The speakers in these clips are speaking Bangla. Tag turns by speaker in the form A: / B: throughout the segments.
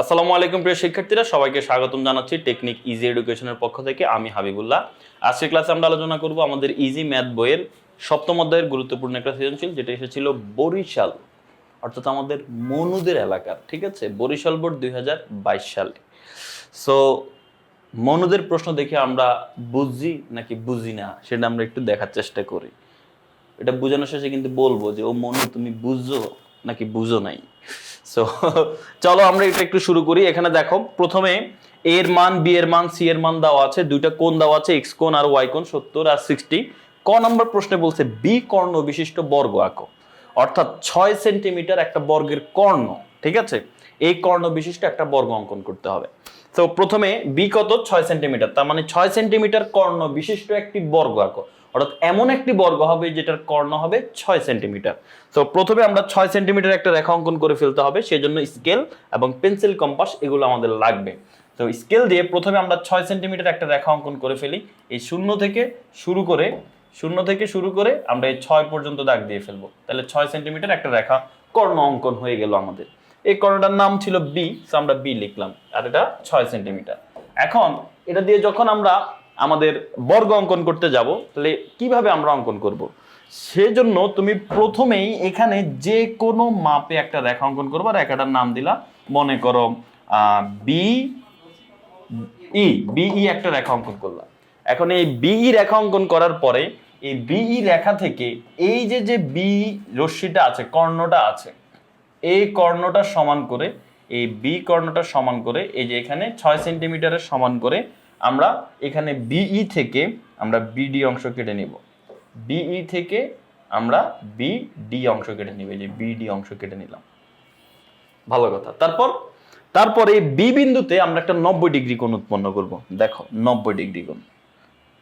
A: আসসালামু আলাইকুম প্রিয় শিক্ষার্থীরা, সবাইকে স্বাগতম জানাচ্ছি টেকনিক ইজি এডুকেশনের পক্ষ থেকে। আমি হাবিবুল্লাহ। আজকের ক্লাসে আমরা আলোচনা করব আমাদের ইজি ম্যাথ বইয়ের সপ্তম অধ্যায়ের গুরুত্বপূর্ণ একটা সৃজনশীল, যেটা এসেছিল বরিশাল, অর্থাৎ আমাদের মনুদের এলাকার, ঠিক আছে? বরিশাল বোর্ড দুই হাজার বাইশ সালে। সো মনুদের প্রশ্ন দেখে আমরা বুঝি নাকি বুঝি না, সেটা আমরা একটু দেখার চেষ্টা করি। এটা বোঝানোর শেষে কিন্তু বলব যে, ও মনু, তুমি বুঝছ নাকি বুঝো নাই? সো চলো আমরা এটা একটু শুরু করি। এখানে দেখো, প্রথমে এর মান বি এর মান সি এর মান দেওয়া আছে। দুইটা কোণ দেওয়া আছে এক্স কোণ আর ওয়াই কোণ, সত্তর আর সিক্সটি ক নম্বর প্রশ্নে বলছে বি কর্ণ বিশিষ্ট বর্গ আঁকো। অর্থাৎ ছয় সেন্টিমিটার একটা বর্গের কর্ণ, ঠিক আছে? এই কর্ণ বিশিষ্ট একটা বর্গ অঙ্কন করতে হবে। তো প্রথমে বি কত? ছয় সেন্টিমিটার। তার মানে ছয় সেন্টিমিটার কর্ণ বিশিষ্ট একটি বর্গ আঁকো। অর্থাৎ এমন একটি বর্গ হবে যেটার কর্ণ হবে ছয় সেন্টিমিটার। তো প্রথমে আমরা ছয় সেন্টিমিটার একটা রেখা অঙ্কন করে ফেলতে হবে সেই জন্য স্কেল এবং পেন্সিল কম্পাস এগুলো আমাদের লাগবে। তো স্কেল দিয়ে প্রথমে আমরা ছয় সেন্টিমিটার একটা রেখা অঙ্কন করে ফেলি, এই শূন্য থেকে শুরু করে, শূন্য থেকে শুরু করে আমরা এই ছয় পর্যন্ত দাগ দিয়ে ফেলব। তাহলে ছয় সেন্টিমিটার একটা রেখা কর্ণ অঙ্কন হয়ে গেল আমাদের। এই কর্ণটার নাম ছিল বি আমরা বি লিখলাম, আর এটা ছয় সেন্টিমিটার। এখন এটা দিয়ে যখন আমরা আমাদের বর্গ অঙ্কন করতে যাব, তাহলে কীভাবে আমরা অঙ্কন করব? সেজন্য তুমি প্রথমেই এখানে যে কোনো মাপে একটা রেখা অঙ্কন করব, রেখাটার নাম দিলা, মনে করো বি, ই বিই একটা রেখা অঙ্কন করলাম এখন এই বিই রেখা অঙ্কন করার পরে এই বিই রেখা থেকে এই যে যে বি, রশ্মিটা আছে, কর্ণটা আছে এই কর্ণটা সমান করে, এই বি কর্ণটা সমান করে, এই যে এখানে ছয় সেন্টিমিটারের সমান করে আমরা এখানে বিই থেকে আমরা বিডি অংশ কেটে নিব। বিই থেকে আমরা বিডি অংশ কেটে নিব, এই যে বিডি অংশ কেটে নিলাম। ভালো কথা। তারপর, তারপরে বি বিন্দুতে আমরা একটা নব্বই ডিগ্রি কোণ উৎপন্ন করব। দেখো, নব্বই ডিগ্রি কোণ,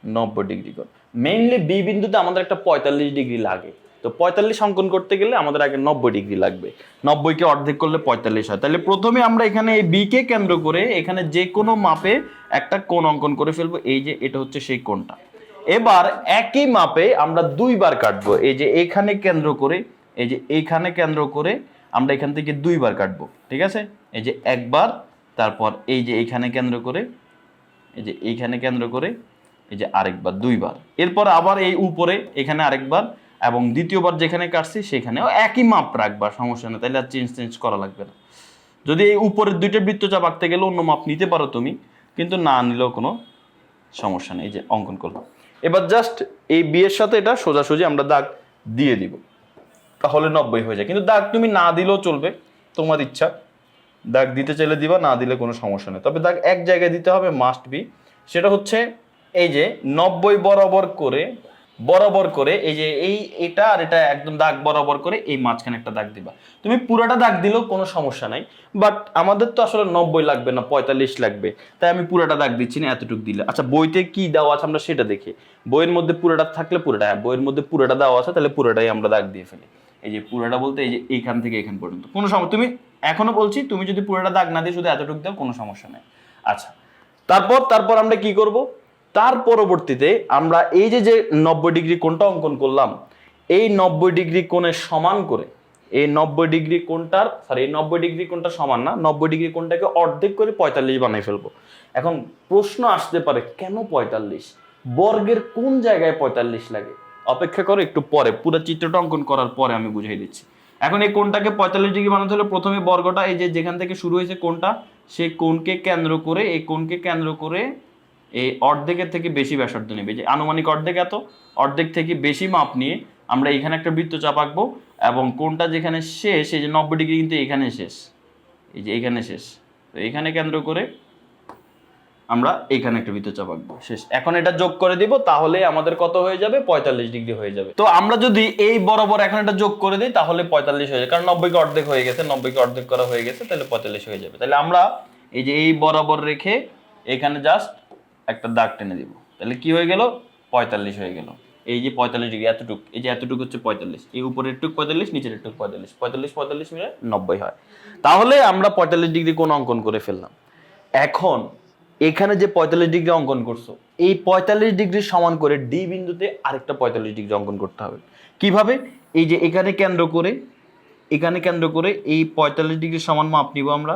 A: নব্বই ডিগ্রি কোণ। মেইনলি বি বিন্দুতে আমাদের একটা পঁয়তাল্লিশ ডিগ্রি লাগে। তো পঁয়তাল্লিশ অঙ্কন করতে গেলে আমাদের আগে নব্বই ডিগ্রি লাগবে। নব্বইকে অর্ধেক করলে পঁয়তাল্লিশ হয়। তাহলে প্রথমে আমরা এখানে এই বিকে কেন্দ্র করে এখানে যে কোনো মাপে একটা কোণ অঙ্কন করে ফেলব। এই যে এটা হচ্ছে সেই কোণটা। এবার একই মাপে আমরা দুইবার কাটবো। এই যে এখানে কেন্দ্র করে, এই যে এইখানে কেন্দ্র করে আমরা এখান থেকে দুইবার কাটবো। ঠিক আছে? এই যে একবার, তারপর এই যে এইখানে কেন্দ্র করে, এই যে এইখানে কেন্দ্র করে, এই যে আরেকবার, দুইবার। এরপর আবার এই উপরে, এখানে আরেকবার এবং দ্বিতীয়বার যেখানে কাটছি, সেখানেও একই মাপ রাখবা, সমস্যা নেই তাহলে আর চেঞ্জ চেঞ্জ করা লাগবে না। যদি এই উপরের দুইটা বৃত্তচাপ আঁকতে গেলে অন্য মাপ নিতে পারো তুমি, কিন্তু না নিলেও কোনো সমস্যা নেই যে অঙ্কন করলাম। এবার জাস্ট এই বিয়ের সাথে এটা সোজাসুজি আমরা দাগ দিয়ে দিব। তাহলে নব্বই হয়ে যায়। কিন্তু দাগ তুমি না দিলেও চলবে, তোমার ইচ্ছা। দাগ দিতে চাইলে দিবা, না দিলে কোনো সমস্যা নেই। তবে দাগ এক জায়গায় দিতে হবে মাস্ট বি সেটা হচ্ছে এই যে নব্বই বরাবর করে বরাবর করে, এই যে এই এটা আর এটা একদম দাগ বরাবর করে এই মাঝখানে একটা দাগ দিবা। তুমি পুরাটা দাগ দিলেও কোনো সমস্যা নাই বাট আমাদের তো আসলে নব্বই লাগবে না, পঁয়তাল্লিশ লাগবে, তাই আমি পুরাটা দাগ দিচ্ছি না, এতটুকু দিলে। আচ্ছা বইতে কি দেওয়া আছে আমরা সেটা দেখি। বইয়ের মধ্যে পুরাটা থাকলে পুরোটা হ্যাঁ বইয়ের মধ্যে পুরাটা দেওয়া আছে, তাহলে পুরোটাই আমরা দাগ দিয়ে ফেলি। এই যে পুরাটা বলতে এই যে এইখান থেকে এখান পর্যন্ত, কোনো সময় তুমি এখনও বলছি, তুমি যদি পুরোটা দাগ না দিয়ে শুধু এতটুকু দাও, কোনো সমস্যা নেই। আচ্ছা তারপর তারপর আমরা কি করব? তার পরবর্তীতে আমরা এই যে যে নব্বই ডিগ্রি কোণটা অঙ্কন করলাম, এই নব্বই ডিগ্রি কোণের সমান করে, এই নব্বই ডিগ্রি কোণটার সরি এই নব্বই ডিগ্রি কোণটা সমান না, নব্বই ডিগ্রি কোণটাকে অর্ধেক করে পঁয়তাল্লিশ বানিয়ে ফেলব। এখন প্রশ্ন আসতে পারে, কেন পঁয়তাল্লিশ? বর্গের কোন জায়গায় পঁয়তাল্লিশ লাগে? অপেক্ষা করো, একটু পরে, পুরো চিত্রটা অঙ্কন করার পরে আমি বুঝিয়ে দিচ্ছি। এখন এই কোণটাকে পঁয়তাল্লিশ ডিগ্রি বানাতে হলে প্রথমে বর্গটা, এই যে যেখান থেকে শুরু হয়েছে কোণটা, সেই কোণকে কেন্দ্র করে, এই কোণকে কেন্দ্র করে এই অর্ধেকের থেকে বেশি ব্যাসার্ধ নেবে। যে আনুমানিক অর্ধেক এত, অর্ধেক থেকে বেশি মাপ নিয়ে আমরা এখানে একটা বৃত্তচাপ আঁকবো এবং কোনটা যেখানে শেষ, এই যে নব্বই ডিগ্রি কিন্তু এখানে শেষ। এই যে এখানে শেষ। তো এখানে কেন্দ্র করে আমরা এখানে একটা বৃত্তচাপ আঁকবো। শেষ। এখন এটা যোগ করে দিব, তাহলে আমাদের কত হয়ে যাবে? পঁয়তাল্লিশ ডিগ্রি হয়ে যাবে। তো আমরা যদি এই বরাবর এখন এটা যোগ করে দিই, তাহলে পঁয়তাল্লিশ হয়ে যাবে। কারণ নব্বইকে অর্ধেক হয়ে গেছে, নব্বইকে অর্ধেক করা হয়ে গেছে, তাহলে পঁয়তাল্লিশ হয়ে যাবে। তাহলে আমরা এই যে এই বরাবর রেখে এখানে জাস্ট একটা দাগ টেনে দিব। তাহলে কি হয়ে গেল? পঁয়তাল্লিশ হয়ে গেল। এই যে পঁয়তাল্লিশ ডিগ্রি, এতটুক, এই যে এতটুকু হচ্ছে পঁয়তাল্লিশ। এই উপরের টুক পঁয়তাল্লিশ, নিচের টুক পঁয়তাল্লিশ। পঁয়তাল্লিশ পঁয়তাল্লিশ মিলে নব্বই হয়। তাহলে আমরা পঁয়তাল্লিশ ডিগ্রি কোন অঙ্কন করে ফেললাম? এখন এখানে যে পঁয়তাল্লিশ ডিগ্রি অঙ্কন করছ, এই পঁয়তাল্লিশ ডিগ্রি সমান করে ডি বিন্দুতে আরেকটা পঁয়তাল্লিশ ডিগ্রি অঙ্কন করতে হবে। কীভাবে? এই যে এখানে কেন্দ্র করে, এখানে কেন্দ্র করে এই পঁয়তাল্লিশ ডিগ্রি সমান মাপ নিব আমরা।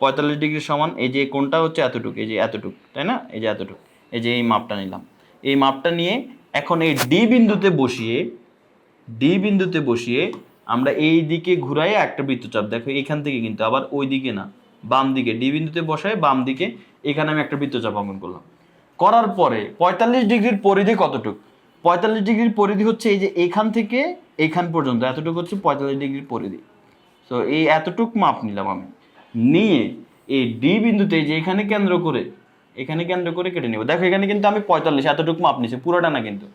A: পঁয়তাল্লিশ ডিগ্রি সমান, এই যে কোনটা হচ্ছে এতটুকু, এই যে এতটুকু, তাই না? এই যে এতটুকু, এই যে এই মাপটা নিলাম। এই মাপটা নিয়ে এখন এই ডি বিন্দুতে বসিয়ে ডি বিন্দুতে বসিয়ে আমরা এই দিকে ঘুরাই একটা বৃত্তচাপ, দেখো এখান থেকে কিন্তু, আবার ওই দিকে না, বাম দিকে ডি বিন্দুতে বসায় বাম দিকে, এখানে আমি একটা বৃত্তচাপ অঙ্কন করলাম। করার পরে পঁয়তাল্লিশ ডিগ্রির পরিধি কতটুক? পঁয়তাল্লিশ ডিগ্রির পরিধি হচ্ছে এই যে এখান থেকে এখান পর্যন্ত, এতটুকু হচ্ছে পঁয়তাল্লিশ ডিগ্রির পরিধি। তো এই এতটুক মাপ নিলাম আমি। নিয়ে এই ডি বিন্দুতে যে এখানে কেন্দ্র করে, এখানে কেন্দ্র করে কেটে নেব। দেখো, এখানে কিন্তু আমি পঁয়তাল্লিশ, এতটুক মাপ নিছি পুরোটা না কিন্তু।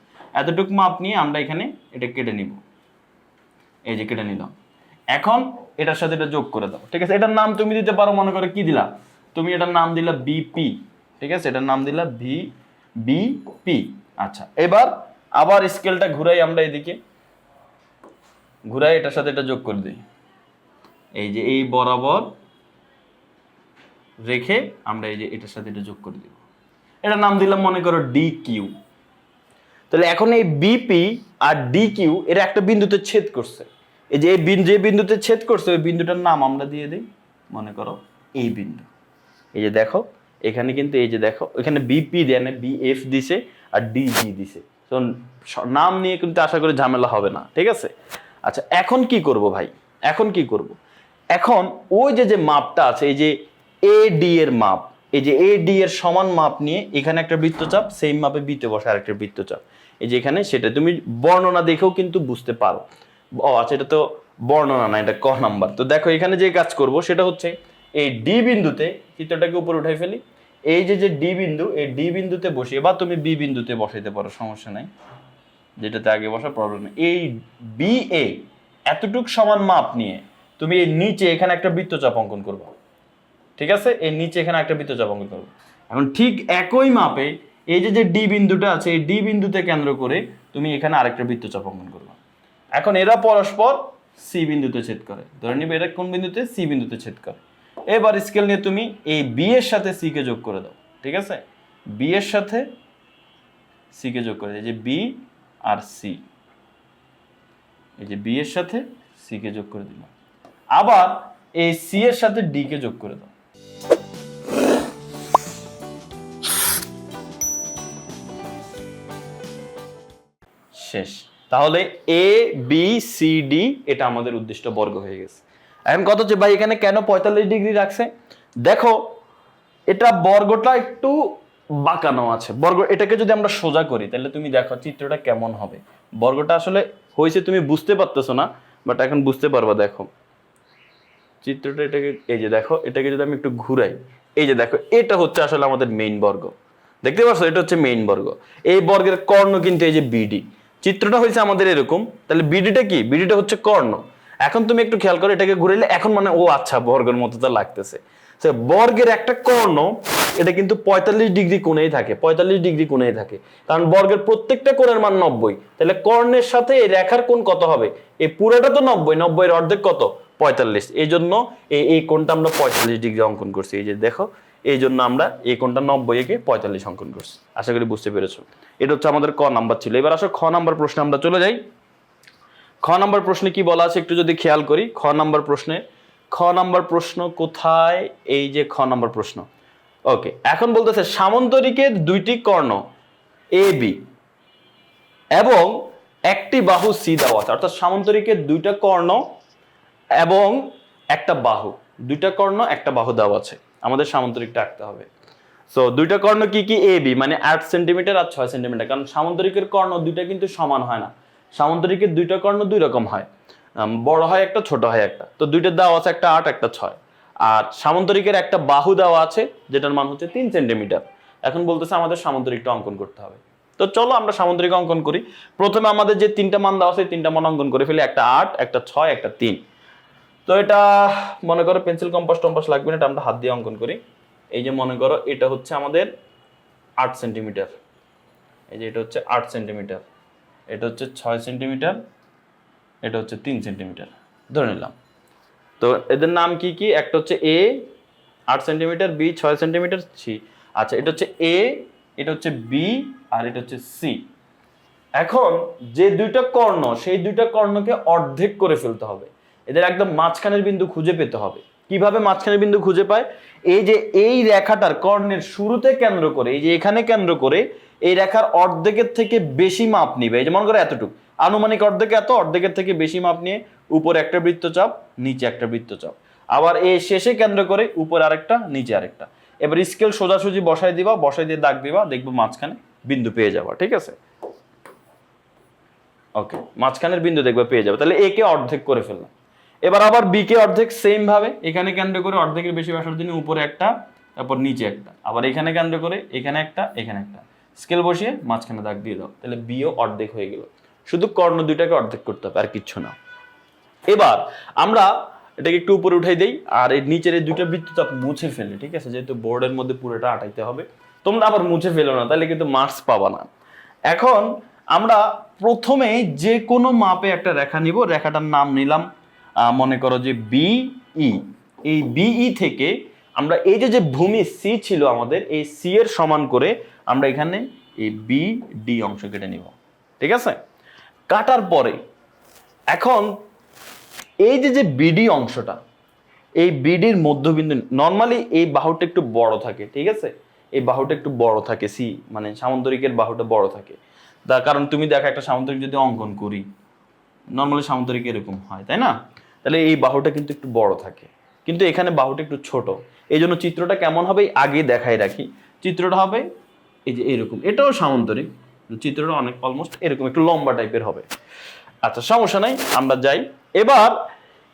A: এতটুক মাপ নিয়ে আমরা এখানে এটা কেটে নিব। এই যে কেটে নিলাম। এখন এটার সাথে এটা যোগ করে দাও, ঠিক আছে? এটার নাম তুমি দিতে পারো, মনে করো কি দিলা? তুমি এটার নাম দিলা বিপি ঠিক আছে? এটার নাম দিলা ভি বিপি আচ্ছা এবার আবার স্কেলটা ঘুরাই আমরা এদিকে। ঘুরাই এটার সাথে এটা যোগ করে দিই। এই যে এই বরাবর রেখে আমরা এই যে এটার সাথে এটা যোগ করে দিব। এটার নাম দিলাম, মনে করো ডি কিউ তাহলে এখন এই বিপি আর ডি কিউ এর একটা বিন্দুতে ছেদ করছে। এই যে যে বিন্দুতে ছেদ করছে, ওই বিন্দুটার নাম আমরা দিয়ে দিই, মনে করো এই বিন্দু। এই যে দেখো, এখানে কিন্তু এই যে দেখো, এখানে বিপি দেয় না বিএফ দিছে আর ডিজি দিছে। তো নাম নিয়ে কিন্তু আশা করি ঝামেলা হবে না, ঠিক আছে? আচ্ছা এখন কি করব ভাই? এখন কি করব? এখন ওই যে যে মাপটা আছে, এই যে এ ডি এর মাপ। এই যে এ ডি এর সমান মাপ নিয়ে এখানে একটা বৃত্তচাপ সেম মাপে বিতে বসে আরেকটা বৃত্তচাপ। এই যে এখানে সেটা তুমি বর্ণনা দেখেও কিন্তু বুঝতে পারো। ও আচ্ছা এটা তো বর্ণনা না, এটা ক নাম্বার। তো দেখো, এখানে যে কাজ করব সেটা হচ্ছে এই ডি বিন্দুতে চিত্রটাকে উপরে উঠাই ফেলি। এই যে যে ডি বিন্দু, এই ডি বিন্দুতে বসিয়ে, বা তুমি বি বিন্দুতে বসাইতে পারো, সমস্যা নাই। যেটাতে আগে বসা প্রবলেম নেই। এই বি এ এতটুক সমান মাপ নিয়ে তুমি এই নিচে এখানে একটা বৃত্তচাপ অঙ্কন করবে। ঠিক আছে? এই নিচে এখানে একটা বৃত্তচাপ অঙ্কন করবে। এখন ঠিক একই মাপে এই যে যে ডি বিন্দুটা আছে, এই ডি বিন্দুতে কেন্দ্র করে তুমি এখানে আরেকটা বৃত্তচাপ অঙ্কন করবে। এখন এরা পরস্পর সি বিন্দুতে ছেদ করে। ধরে নিবে এটা কোন বিন্দুতে? সি বিন্দুতে ছেদ করে। এবার স্কেল নিয়ে তুমি এই বি এর সাথে সি কে যোগ করে দাও। ঠিক আছে? বি এর সাথে সি কে যোগ করে। এই যে বি আর সি এই যে বি এর সাথে সি কে যোগ করে দিলাম। আবার এই সি এর সাথে ডি কে যোগ করে দাও। শেষ। তাহলে এ বি সি ডি এটা আমাদের উদ্দিষ্ট বর্গ হয়ে গেছে। এখন কত হচ্ছে, ভাই, এখানে কেন পঁয়তাল্লিশ ডিগ্রি রাখছে? দেখো, এটা বর্গটা একটু বাঁকানো আছে। বর্গ, এটাকে যদি আমরা সোজা করি, তাহলে তুমি দেখো চিত্রটা কেমন হবে। বর্গটা আসলে হয়েছে তুমি বুঝতে পারতেছো না বাট এখন বুঝতে পারবা, দেখো। চিত্রটা এটাকে, এই যে দেখো, এটাকে যদি আমি একটু ঘুরাই, এই যে দেখো, এটা হচ্ছে আসলে আমাদের মেইন বর্গ। দেখতে পাচ্ছ এটা হচ্ছে মেইন বর্গ। এই বর্গের কর্ণ কিন্তু এই যে বিডি চিত্রটা হয়েছে আমাদের এরকম। তাহলে বিডিটা কি? বিডিটা হচ্ছে কর্ণ। এখন তুমি একটু খেয়াল করো, এটাকে ঘুরাইলে এখন মানে ও আচ্ছা বর্গের মতো তো লাগতেছে। বর্গের একটা কর্ণ, এটা কিন্তু পঁয়তাল্লিশ ডিগ্রি কোণেই থাকে, পঁয়তাল্লিশ ডিগ্রি কোণেই থাকে। কারণ বর্গের প্রত্যেকটা কোণের মান নব্বই। তাহলে কর্ণের সাথে এই রেখার কোণ কত হবে? এই পুরোটা তো নব্বই নব্বই অর্ধেক কত? পঁয়তাল্লিশ। এই জন্য এই কোণটা আমরা পঁয়তাল্লিশ ডিগ্রি অঙ্কন করছি। এই যে দেখো এই জন্য আমরা এই কোণটা নব্বই একে পঁয়তাল্লিশ অঙ্কন করছি। আশা করি বুঝতে পেরেছ। এটা হচ্ছে আমাদের ক নাম্বার ছিল। এবার আসো খ নাম্বার প্রশ্নে আমরা চলে যাই। খ নাম্বার প্রশ্নে কি বলা আছে একটু যদি খেয়াল করি। খ নাম্বার প্রশ্নে, খ নাম্বার প্রশ্ন কোথায়? এই যে খ নাম্বার প্রশ্ন। ওকে, এখন বলতেছে সামন্তরিকের দুইটি কর্ণ এ বি এবং একটি বাহু সি দেওয়া আছে। অর্থাৎ সামন্তরিকের দুইটা কর্ণ এবং একটা বাহু। দুইটা কর্ণ, একটা বাহু দেওয়া আছে। আমাদের সামন্তরিকটা আঁকতে হবে। সো দুইটা কর্ণ কি কি? এ বি মানে আট সেন্টিমিটার আর ছয় সেন্টিমিটার। কারণ সামন্তরিকের কর্ণ দুইটা কিন্তু সমান হয় না। সামন্তরিকের দুইটা কর্ণ দুই রকম হয়। বড় হয় একটা, ছোট হয় একটা। তো দুইটা দেওয়া আছে, একটা আট, একটা ছয়। আর সামন্তরিকের একটা বাহু দেওয়া আছে, যেটার মান হচ্ছে তিন সেন্টিমিটার। এখন বলতেছে আমাদের সামন্তরিকটা অঙ্কন করতে হবে। তো চলো আমরা সামুদ্রিক অঙ্কন করি। প্রথমে আমাদের যে তিনটা মান দেওয়া আছে তিনটা মান অঙ্কন করে ফেলি। একটা আট, একটা ছয়, একটা তিন। তো এটা মনে করো পেন্সিল কম্পাস টম্পাস লাগবে না, এটা আমরা হাত দিয়ে অঙ্কন করি। এই যে মনে করো এটা হচ্ছে আমাদের আট সেন্টিমিটার এই যে এটা হচ্ছে আট সেন্টিমিটার এটা হচ্ছে ছয় সেন্টিমিটার এটা হচ্ছে তিন সেন্টিমিটার ধরে নিলাম। তো এদের নাম কি কি? একটা হচ্ছে এ আট সেন্টিমিটার বি ছয় সেন্টিমিটার সি আচ্ছা এটা হচ্ছে এ এটা হচ্ছে বি আর এটা হচ্ছে সি এখন যে দুইটা কর্ণ, সেই দুইটা কর্ণকে অর্ধেক করে ফেলতে হবে। এদের একদম মাঝখানের বিন্দু খুঁজে পেতে হবে। কীভাবে মাঝখানের বিন্দু খুঁজে পায়? এই যে এই রেখাটার কর্ণের শুরুতে কেন্দ্র করে, এই যে এখানে কেন্দ্র করে, এই রেখার অর্ধেকের থেকে বেশি মাপ নিবে। এই যে মনে করো এতটুকু। আনুমানিক অর্ধেক এত, অর্ধেকের থেকে বেশি মাপ নিয়ে উপরে একটা বৃত্তচাপ, নিচে একটা বৃত্তচাপ। আবার এই শেষে কেন্দ্র করে উপরে আরেকটা, নিচে আরেকটা। এবার স্কেল সোজাসুজি বসাই দিবা, বসাই দিয়ে দাগ দিবা, দেখব মাঝখানে বিন্দু পেয়ে যাবা, ঠিক আছে? ওকে মাঝখানের বিন্দু দেখবে পেয়ে যাবে। তাহলে একে অর্ধেক করে ফেললাম। এবার আবার বি কে অর্ধেক সেম ভাবে, এখানে কেন্দ্র করে অর্ধেকের বেশি ব্যাসার্ধ নিয়ে উপরে একটা, তারপর নিচে একটা। আবার এখানে কেন্দ্র করে, এখানে একটা এখানে একটা। স্কেল বসিয়ে মাঝখানে দাগ দিয়ে দাও, তাহলে বিও অর্ধেক হয়ে গেল। শুধু কর্ণ দুইটাকে অর্ধেক করতে হবে, আর কিচ্ছু না। এবার আমরা এটাকে একটু উপরে উঠাই দেই, আর এর নিচের এই দুটো বৃত্তচাপ মুছে ফেলি ঠিক আছে? যেহেতু বোর্ডের মধ্যে পুরোটা আটাইতে হবে, তোমরা আবার মুছে ফেলো না, তাহলে কিন্তু মার্কস পাবা না। এখন আমরা প্রথমে যে কোনো মাপে একটা রেখা নিব, রেখাটার নাম নিলাম মনে করো যে বিই এই বিই থেকে আমরা এই যে যে ভূমি সি ছিল আমাদের, এই সি এর সমান করে আমরা এখানে এই বি ডি অংশ কেটে নিব। ঠিক আছে? কাটার পরে এখন এই যে যে বিডি অংশটা, এই বিডির মধ্যবিন্দু নর্মালি এই বাহুটা একটু বড় থাকে, ঠিক আছে? এই বাহুটা একটু বড় থাকে সি মানে সামন্তরিকের বাহুটা বড় থাকে। তার কারণ তুমি দেখো একটা সামন্তরিক যদি অঙ্কন করি নর্মালি সামন্তরিক এরকম হয়, তাই না? তাহলে এই বাহুটা কিন্তু একটু বড় থাকে। কিন্তু এখানে বাহুটা একটু ছোট। এই জন্য চিত্রটা কেমন হবে? আগে দেখাই রাখি। চিত্রটা হবে এই যে এরকম। এটাও সামন্তরিক। চিত্রটা অনেক অলমোস্ট এরকম, একটু লম্বা টাইপের হবে। আচ্ছা সমস্যা নাই, আমরা যাই। এবার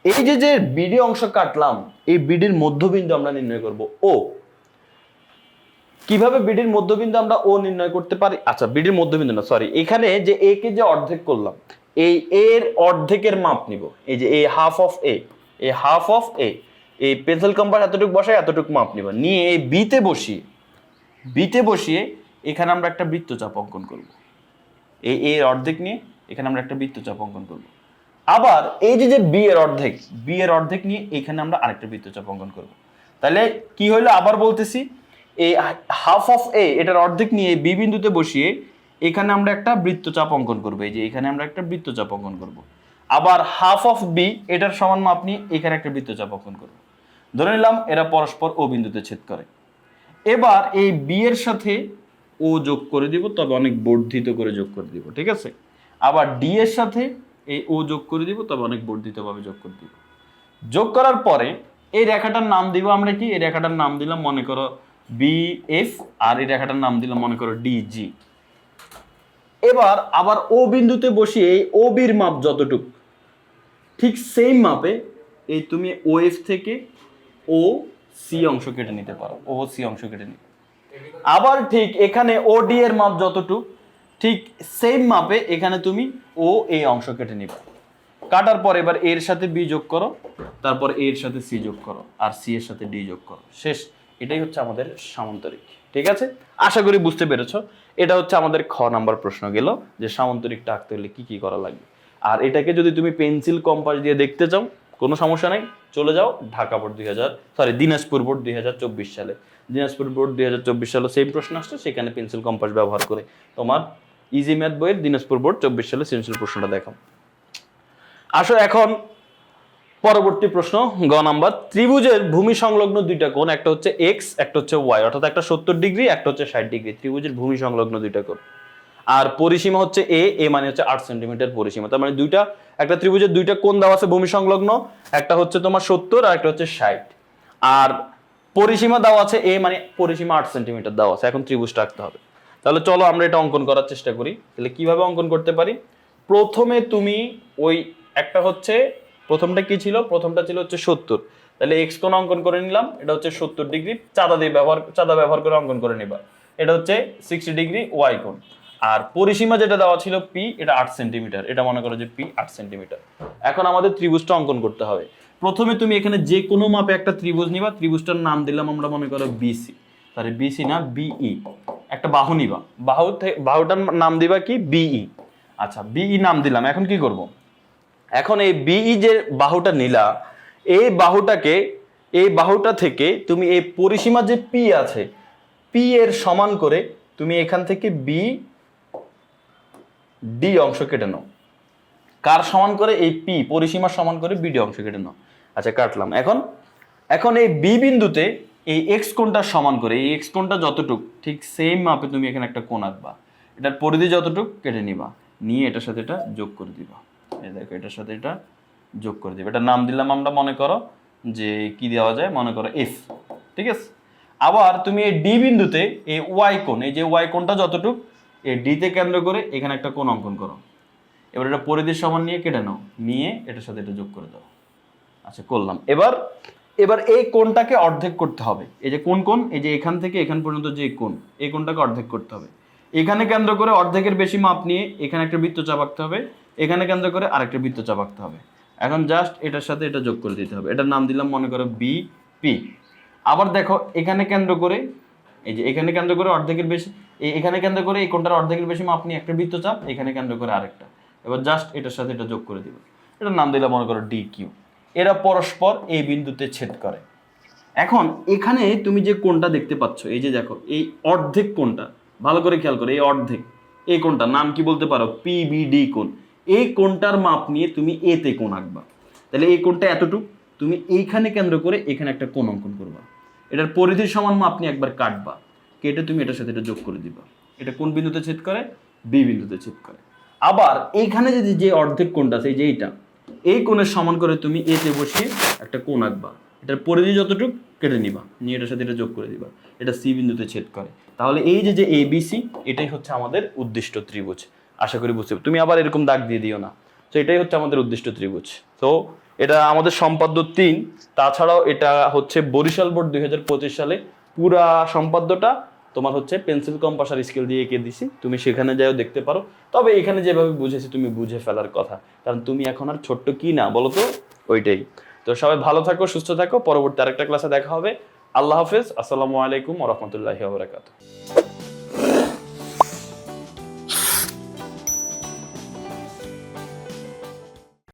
A: এই যে যে বিডি অংশ কাটলাম, এই বিডির মধ্যবিন্দু আমরা নির্ণয় করব ও কীভাবে বিডির মধ্যবিন্দু আমরা ও নির্ণয় করতে পারি? আচ্ছা বিডির মধ্যবিন্দু না সরি এখানে যে এ কে যে অর্ধেক করলাম এই এর অর্ধেকের মাপ নিব। এই যে এ হাফ অফ এ এই হাফ অফ এ এই পেন্সিল কম্পাস এতটুকু বসায় এতটুকু মাপ নিব। নিয়ে এই বিতে বসিয়ে বিতে বসিয়ে এখানে আমরা একটা বৃত্তচাপ অঙ্কন করব। এই এর অর্ধেক নিয়ে এখানে আমরা একটা বৃত্তচাপ অঙ্কন করব। আবার এই যে যে বি এর অর্ধেক বি এর অর্ধেক নিয়ে এখানে আমরা আরেকটা বৃত্তচাপ অঙ্কন করব। তাহলে কি হইল? আবার বলতেছি, এই হাফ অফ এ এটার অর্ধেক নিয়ে বি বিন্দুতে বসিয়ে এখানে আমরা একটা বৃত্তচাপ অঙ্কন করব, এই যে এখানে আমরা একটা বৃত্তচাপ অঙ্কন করব। আবার হাফ অফ বি এটার সমান মাপ নিয়ে এখানে একটা বৃত্তচাপ অঙ্কন করব। ধরে নিলাম এরা পরস্পর ও বিন্দুতে ছেদ করে। এবার এই বি এর সাথে ও যোগ করে দিব, তবে অনেক বর্ধিত করে যোগ করে দিব, ঠিক আছে? আবার ডি এর সাথে এই ও যোগ করে দিব, তবে অনেক বর্ধিতভাবে যোগ করে দিব। যোগ করার পরে এই রেখাটার নাম দিব আমরা কি? এই রেখাটার নাম দিলাম, মনে করো বি এফ আর এই রেখাটার নাম দিলাম, মনে করো ডিজি এবার আবার ও বিন্দুতে বসিয়ে এই ও বির মাপ যতটুক, ঠিক সেম মাপে এই তুমি ও এফ থেকে ও সি অংশ কেটে নিতে পারো, ও সি অংশ কেটে নিতে আবার ঠিক এখানে ও ডি এর মাপ যতটুক, ঠিক সেম মাপে এখানে তুমি ও এ অংশ কেটে নিবে। কাটার পর এবার এর সাথে বি যোগ করো, তারপর এর সাথে সি যোগ করো, আর সি এর সাথে ডি যোগ করো। শেষ, এটাই হচ্ছে আমাদের সামন্তরিক, ঠিক আছে? আশা করি বুঝতে পেরেছ। এটা হচ্ছে আমাদের খ নাম্বার প্রশ্ন গেল যে সামন্তরিকটা আঁকতে হলে কি কি করা লাগবে আর এটাকে যদি তুমি পেন্সিল, কম্পাস দিয়ে দেখতে চাও, কোনো সমস্যা নাই, চলে যাও ঢাকা বোর্ড দুই হাজার সরি দিনাজপুর বোর্ড দুই হাজার চব্বিশ সালে। দিনাজপুর বোর্ড দুই হাজার চব্বিশ সালে সেম প্রশ্ন আসছে, সেখানে পেন্সিল, কম্পাস ব্যবহার করে তোমার ইজি ম্যাথ বইয়ের দিনাজপুর বোর্ড চব্বিশ সালে সৃজনশীল প্রশ্নটা দেখাও। আসো এখন পরবর্তী প্রশ্ন, গ নাম্বার, ত্রিভুজের ভূমি সংলগ্ন দুইটা কোণ, একটা হচ্ছে এক্স একটা হচ্ছে ওয়াই অর্থাৎ একটা সত্তর ডিগ্রি, একটা হচ্ছে ষাট ডিগ্রি, ত্রিভুজের ভূমি সংলগ্ন দুইটা কোণ। আর পরিসীমা হচ্ছে এ এ মানে হচ্ছে আট সেন্টিমিটার পরিসীমা, তার মানে দুইটা, একটা ত্রিভুজের দুইটা কোণ দেওয়া আছে ভূমি সংলগ্ন, একটা হচ্ছে তোমার সত্তর আর একটা হচ্ছে ষাট। আর পরিসীমা দেওয়া আছে এ মানে পরিসীমা আট সেন্টিমিটার দেওয়া আছে, এখন ত্রিভুজটা আঁকতে হবে। তাহলে চলো আমরা এটা অঙ্কন করার চেষ্টা করি, তাহলে কীভাবে অঙ্কন করতে পারি? প্রথমে তুমি ওই একটা হচ্ছে প্রথমটা কি ছিল? প্রথমটা ছিল হচ্ছে সত্তর। তাহলে এক্স কোণ অঙ্কন করে নিলাম, এটা হচ্ছে সত্তর ডিগ্রি, চাঁদা দিয়ে ব্যবহার, চাঁদা ব্যবহার করে অঙ্কন করে নিবা। এটা হচ্ছে সিক্সটি ডিগ্রি ওয়াই কোণ। আর পরিসীমা যেটা দেওয়া ছিল পি এটা আট সেন্টিমিটার। এটা মনে করো যে পি আট সেন্টিমিটার। এখন আমাদের ত্রিভুজটা অঙ্কন করতে হবে। প্রথমে তুমি এখানে যে কোনো মাপে একটা ত্রিভুজ নিবা, ত্রিভুজটার নাম দিলাম আমরা মনে করো বিসি সরি বিসি না বিই একটা বাহু নিবা। বাহু বাহুটার নাম দিবা কি? বিই আচ্ছা বিই নাম দিলাম। এখন কি করব? এখন এই বিই যে বাহুটা নিলা, এই বাহুটাকে, এই বাহুটা থেকে তুমি এই পরিসীমা যে পি আছে পি এর সমান করে তুমি এখান থেকে বি ডি অংশ কেটে নাও। কার সমান করে? এই পি পরিসীমা সমান করে বিডি অংশ কেটে নাও। আচ্ছা কাটলাম। এখন এখন এই বি বিন্দুতে এই এক্স কোণটা সমান করে, এই এক্স কোণটা যতটুক, ঠিক সেম মাপে তুমি এখানে একটা কোণ আঁকবা। এটার পরিধি যতটুক, কেটে নিবা। নিয়ে এটার সাথে এটা যোগ করে দিবা। এই দেখো, এটার সাথে এটা যোগ করে দিবা। এটা নাম দিলাম আমরা, মনে করো যে কি দেওয়া যায়? মনে করো এফ ঠিক আছে? আবার তুমি এই ডি বিন্দুতে এই ওয়াই কোণ, এই যে ওয়াই কোণটা যতটুক, এই ডিতে কেন্দ্র করে এখানে একটা কোণ অঙ্কন করো। এবার এটা পরিধির সমান নিয়ে কেটে নাও, নিয়ে এটার সাথে এটা যোগ করে দাও। আচ্ছা করলাম। এবার এবার এই কোণটাকে অর্ধেক করতে হবে। এই যে কোন কোণ? এই যে এখান থেকে এখান পর্যন্ত যে কোণ, এই কোণটাকে অর্ধেক করতে হবে। এখানে কেন্দ্র করে অর্ধেকের বেশি মাপ নিয়ে এখানে একটা বৃত্ত চাপাকতে হবে। এখানে কেন্দ্র করে আরেকটা বৃত্ত চাপাকতে হবে। এখন জাস্ট এটার সাথে এটা যোগ করে দিতে হবে। এটার নাম দিলাম, মনে করো বি পি আবার দেখো, এখানে কেন্দ্র করে, এই যে এখানে কেন্দ্র করে অর্ধেকের বেশি এখানে কেন্দ্র করে এই কোনটার অর্ধেকের বেশি মাপ নিয়ে একটা বৃত্ত চাপ এখানে কেন্দ্র করে আরেকটা। এবার জাস্ট এটার সাথে এটা যোগ করে দিবে। এটার নাম দিলাম, মনে করো ডি কিউ এরা পরস্পর এই বিন্দুতে ছেদ করে। এখন এখানে তুমি যে কোনটা দেখতে পাচ্ছ, এই যে দেখো, এই অর্ধেক কোনটা ভালো করে খেয়াল করো, এই অর্ধেক, এই কোণটা, নাম কি বলতে পারো? পিবিডি কোণ। এই কোণটার মাপ নিয়ে তুমি এতে কোণ আঁকবা। তাহলে এই কোণটা এতটুক, তুমি এইখানে কেন্দ্র করে এখানে একটা কোণ অঙ্কন করবা। এটার পরিধির সমান মাপ নিয়ে একবার কাটবা, কেটে তুমি এটার সাথে এটা যোগ করে দিবা। এটা কোন বিন্দুতে ছেদ করে? বি বিন্দুতে ছেদ করে। আবার এইখানে যদি যে অর্ধেক কোণটা আছে, এই যে এইটা, এই কোণের সমান করে তুমি এতে বসিয়ে একটা কোণ আঁকবা। এটার পরিধি যতটুকু, কেটে নিবা, নিয়ে এটার সাথে এটা যোগ করে দিবা। এটা সি বিন্দুতে ছেদ করে। তাহলে এই যে যে বিসি এটাই হচ্ছে আমাদের উদ্দিষ্ট ত্রিভুজ। আশা করি বুঝতে তুমি আবার এরকম দাগ দিয়ে দিও না। তো এটাই হচ্ছে আমাদের উদ্দিষ্ট ত্রিভুজ। তো এটা আমাদের সম্পাদ্য তিন। তাছাড়াও এটা হচ্ছে বরিশাল বোর্ড দুই হাজার পঁচিশ সালে পুরা সম্পাদ্যটা। তোমার হচ্ছে পেন্সিল কম্পাস আর স্কেল দিয়ে এঁকে দিছি। তুমি সেখানে যাও দেখতে পারো। তবে এখানে যেভাবে বুঝেছি, তুমি বুঝে ফেলার কথা। কারণ তুমি এখন আর ছোট্ট কি না, বলো তো? ওইটাই। তো সবাই ভালো থাকো, সুস্থ থাকো। পরবর্তী আরেকটা ক্লাসে দেখা হবে। আল্লাহ হাফেজ। আসসালামু আলাইকুম রহমতুল্লাহি